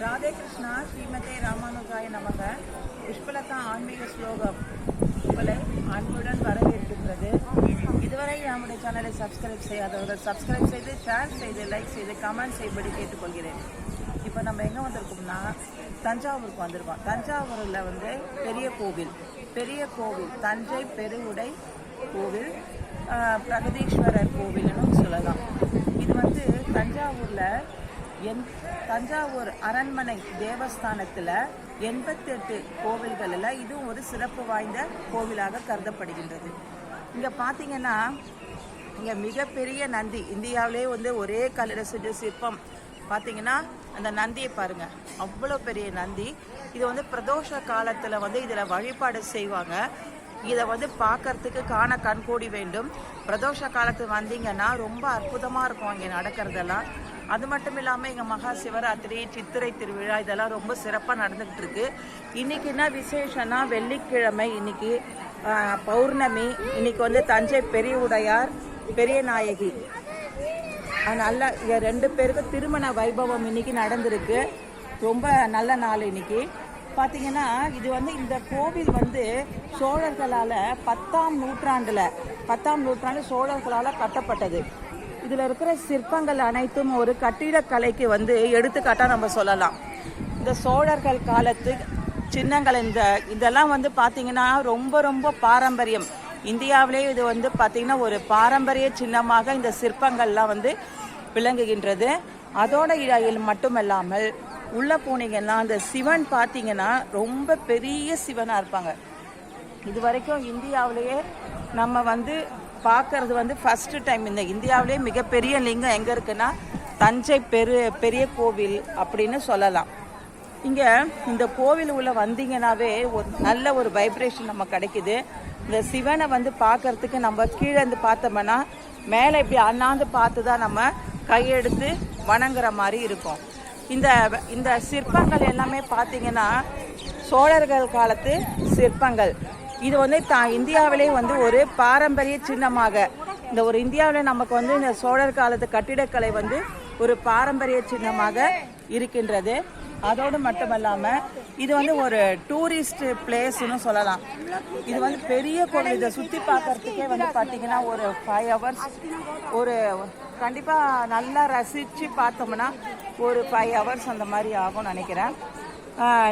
ராதே கிருஷ்ணா ஸ்ரீமதே ராமானுஜாய நமக. புஷ்பலதா ஆன்மீக ஸ்லோகம். உங்களை அன்புடன் வரவேற்கின்றது. இதுவரை நம்முடைய சேனலை சப்ஸ்கிரைப் செய்யாதவர்கள் சப்ஸ்கிரைப் செய்து ஷேர் செய்து லைக் செய்து கமெண்ட் செய்யும்படி கேட்டுக்கொள்கிறேன். இப்போ நம்ம எங்கே வந்திருக்கோம்னா தஞ்சாவூருக்கு வந்திருக்கோம். தஞ்சாவூரில் வந்து பெரிய கோவில். பெரிய கோவில் தஞ்சை பெருவுடை கோவில் பிரகதீஸ்வரர் கோவில்னு சொல்லலாம். இது வந்து தஞ்சாவூரில் என் தஞ்சாவூர் அரண்மனை தேவஸ்தானத்தில் எண்பத்தெட்டு கோவில்களில் இதுவும் ஒரு சிறப்பு வாய்ந்த கோவிலாக கருதப்படுகின்றது. இங்கே பார்த்தீங்கன்னா இங்கே மிகப்பெரிய நந்தி இந்தியாவிலே வந்து ஒரே கல்லட சிறு சிற்பம். பார்த்தீங்கன்னா அந்த நந்தியை பாருங்க. அவ்வளோ பெரிய நந்தி. இது வந்து பிரதோஷ காலத்தில் வந்து இதில் வழிபாடு செய்வாங்க. இதை வந்து பார்க்கறதுக்கு காண கண்கூடி வேண்டும். பிரதோஷ காலத்து வந்தீங்கன்னா ரொம்ப அற்புதமாக இருக்கும் இங்கே நடக்கிறதெல்லாம். அது மட்டும் இல்லாமல் எங்கள் மகா சிவராத்திரி சித்திரை திருவிழா இதெல்லாம் ரொம்ப சிறப்பாக நடந்துகிட்டு இருக்கு. இன்னைக்கு என்ன விசேஷம்னா வெள்ளிக்கிழமை இன்னைக்கு பௌர்ணமி. இன்னைக்கு வந்து தஞ்சை பெரிய உடையார் பெரிய நாயகி. நல்ல இங்க ரெண்டு பேருக்கும் திருமண வைபவம் இன்னைக்கு நடந்திருக்கு. ரொம்ப நல்ல நாள் இன்னைக்கு. பார்த்தீங்கன்னா இது வந்து இந்த கோவில் வந்து சோழர்களால் பத்தாம் நூற்றாண்டில் பத்தாம் நூற்றாண்டு சோழர்களால் கட்டப்பட்டது. இதில் இருக்கிற சிற்பங்கள் அனைத்தும் ஒரு கட்டிடக்கலைக்கு வந்து எடுத்துக்காட்டாக நம்ம சொல்லலாம். இந்த சோழர்கள் காலத்து சின்னங்கள் இந்த இதெல்லாம் வந்து பார்த்திங்கன்னா ரொம்ப ரொம்ப பாரம்பரியம். இந்தியாவிலே இது வந்து பார்த்திங்கன்னா ஒரு பாரம்பரிய சின்னமாக இந்த சிற்பங்கள்லாம் வந்து விளங்குகின்றது. அதோட இடையில் மட்டுமல்லாமல் உள்ளே போனீங்கன்னா அந்த சிவன் பார்த்தீங்கன்னா ரொம்ப பெரிய சிவனாக இருப்பாங்க. இது வரைக்கும் இந்தியாவிலேயே நம்ம வந்து பார்க்கறது வந்து ஃபர்ஸ்ட் டைம் இந்த இந்தியாவிலே மிகப்பெரிய லிங்கம் எங்கே இருக்குன்னா தஞ்சை பெரு பெரிய கோவில் அப்படின்னு சொல்லலாம். இங்கே இந்த கோவில் உள்ள வந்தீங்கன்னாவே ஒரு நல்ல ஒரு வைப்ரேஷன் நம்ம கிடைக்குது. இந்த சிவனை வந்து பார்க்கறதுக்கு நம்ம கீழே இருந்து பார்த்தோம்னா மேலே இப்படி அண்ணாந்து பார்த்து தான் நம்ம கையெடுத்து வணங்குற மாதிரி இருக்கும். இந்த இந்த சிற்பங்கள் எல்லாமே பார்த்தீங்கன்னா சோழர்கள் காலத்து சிற்பங்கள். இது வந்து தா இந்தியாவிலே வந்து ஒரு பாரம்பரிய சின்னமாக. இந்த ஒரு இந்தியாவில் நமக்கு வந்து இந்த சோழர் காலத்து கட்டிடக்கலை வந்து ஒரு பாரம்பரிய சின்னமாக இருக்கின்றது. அதோடு மட்டுமல்லாமல் இது வந்து ஒரு டூரிஸ்ட் பிளேஸ்னு சொல்லலாம். இது வந்து பெரிய கோவில். இதை சுற்றி பார்க்கறதுக்கே வந்து பார்த்தீங்கன்னா ஒரு ஃபைவ் ஹவர்ஸ் ஒரு கண்டிப்பாக நல்லா ரசித்து பார்த்தோம்னா ஒரு ஃபைவ் ஹவர்ஸ் அந்த மாதிரி ஆகும்னு நினைக்கிறேன்.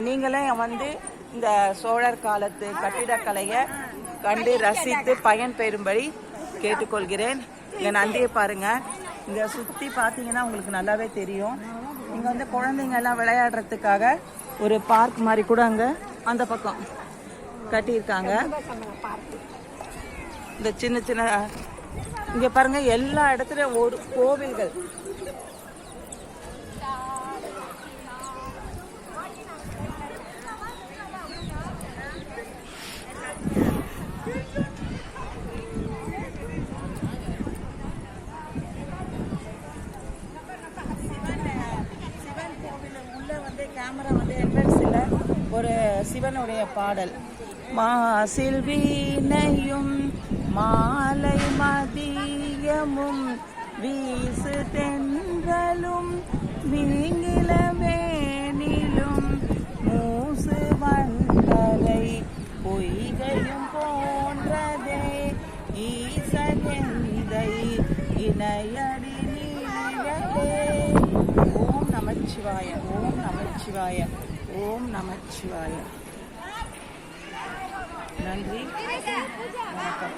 நீங்களே வந்து இந்த சோழர் காலத்து கட்டிடக்கலையை கண்டு ரசித்து பயன் பெறும்படி கேட்டுக்கொள்கிறேன். இங்கே நந்தியை பாருங்க. இங்கே சுற்றி பார்த்தீங்கன்னா உங்களுக்கு நல்லாவே தெரியும். இங்கே வந்து குழந்தைங்க எல்லாம் விளையாடுறதுக்காக ஒரு பார்க் மாதிரி கூட அங்கே அந்த பக்கம் கட்டியிருக்காங்க. இந்த சின்ன சின்ன இங்கே பாருங்கள் எல்லா இடத்துலையும் ஒரு கோவில்கள் சிவன் கோவில் உள்ள வந்து கேமரா வந்து என்ட்ரன்ஸில் ஒரு சிவனுடைய பாடல். மாசில் வீணையும் மாலை மதியமும் வீசு தென்றலும் நீங்கிலவேனிலும் மூசு வந்தலை பொய்கையும் போன்றதே ஈசகெந்தை இணையடி நீழலே ஓம் நமச்சிவாய ஓம் நமச்சிவாய. ஓம் நமச்சிவாய நன்றி வணக்கம்